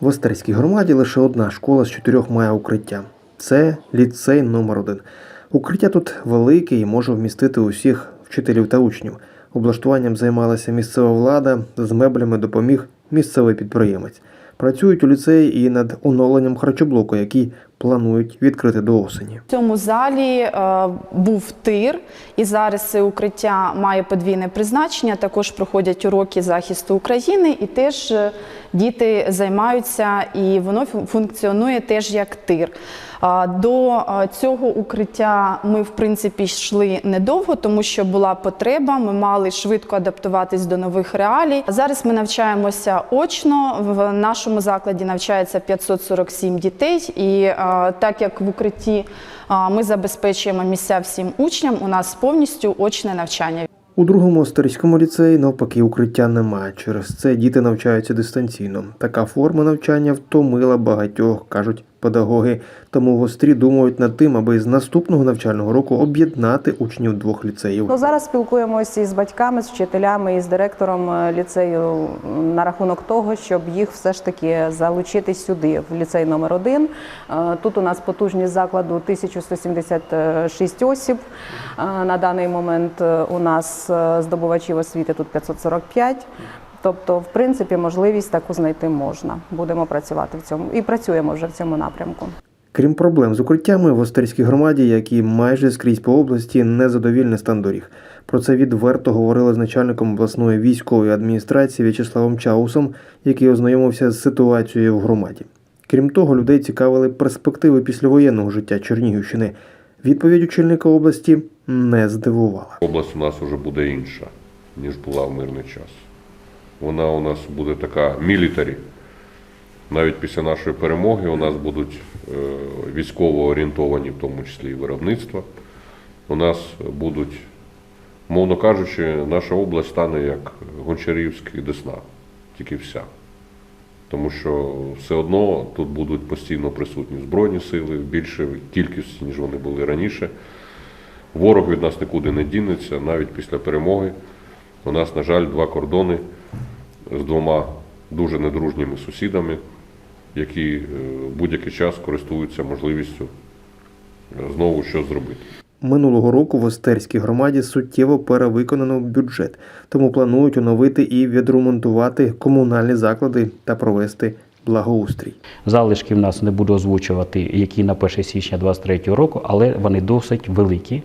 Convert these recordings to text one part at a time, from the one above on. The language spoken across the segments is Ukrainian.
В Остерській громаді лише одна школа з чотирьох має укриття. Це ліцей номер 1 Укриття тут велике і може вмістити усіх вчителів та учнів. Облаштуванням займалася місцева влада, з меблями допоміг місцевий підприємець. Працюють у ліцеї і над оновленням харчоблоку, який планують відкрити до осені. В цьому залі е, був тир, і зараз це укриття має подвійне призначення. Також проходять уроки захисту України, і теж е, діти займаються, і воно фу- функціонує теж як тир. До цього укриття ми, в принципі, йшли недовго, тому що була потреба. Ми мали швидко адаптуватись до нових реалій. Зараз ми навчаємося очно. В нашому закладі навчається 547 дітей, і так як в укритті ми забезпечуємо місця всім учням, у нас повністю очне навчання. У другому Остерському ліцеї навпаки укриття немає. Через це діти навчаються дистанційно. Така форма навчання втомила багатьох, кажуть педагоги. Тому в Острі думають над тим, аби з наступного навчального року об'єднати учнів двох ліцеїв. Ну, зараз спілкуємося із батьками, з вчителями і з директором е, ліцею на рахунок того, щоб їх все ж таки залучити сюди, в ліцей номер 1 Тут у нас потужність закладу 1176 осіб. Е, На даний момент е, у нас е, здобувачів освіти тут 545. Тобто, в принципі, можливість таку знайти можна. Будемо працювати в цьому і працюємо вже в цьому напрямку. Крім проблем з укриттями в Остерській громаді, як і майже скрізь по області, незадовільний стан доріг. Про це відверто говорили з начальником обласної військової адміністрації В'ячеславом Чаусом, який ознайомився з ситуацією в громаді. Крім того, людей цікавили перспективи післявоєнного життя Чернігівщини. Відповідь очільника області не здивувала. Область у нас вже буде інша, ніж була в мирний час. Вона у нас буде така мілітарі. Навіть після нашої перемоги у нас будуть е, військово орієнтовані, в тому числі і виробництва. У нас будуть, мовно кажучи, наша область стане як Гончарівський Десна, тільки вся. Тому що все одно тут будуть постійно присутні Збройні сили в більшій кількості, ніж вони були раніше. Ворог від нас нікуди не дінеться, навіть після перемоги. У нас, на жаль, два кордони з двома дуже недружніми сусідами, які е, в будь-який час користуються можливістю е, знову щось зробити. Минулого року в Остерській громаді суттєво перевиконано бюджет, тому планують оновити і відремонтувати комунальні заклади та провести благоустрій. Залишки в нас не буду озвучувати, які на 1 січня 2023 року, але вони досить великі.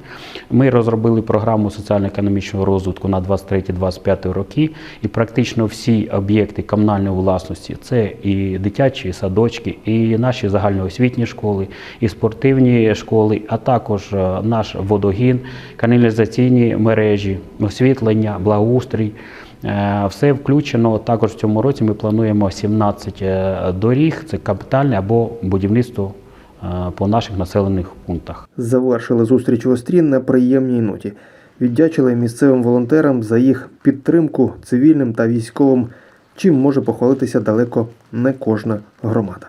Ми розробили програму соціально-економічного розвитку на 23-25 роки, і практично всі об'єкти комунальної власності це і дитячі садочки, і наші загальноосвітні школи, і спортивні школи, а також е, наш водогін, каналізаційні мережі, освітлення, благоустрій. Е, Все включено. Також в цьому році ми плануємо 17 е, доріг. Це капітальне або будівництво е, по наших населених пунктах. Завершили зустріч Острін Острі на приємній ноті. Віддячили місцевим волонтерам за їх підтримку цивільним та військовим, чим може похвалитися далеко не кожна громада.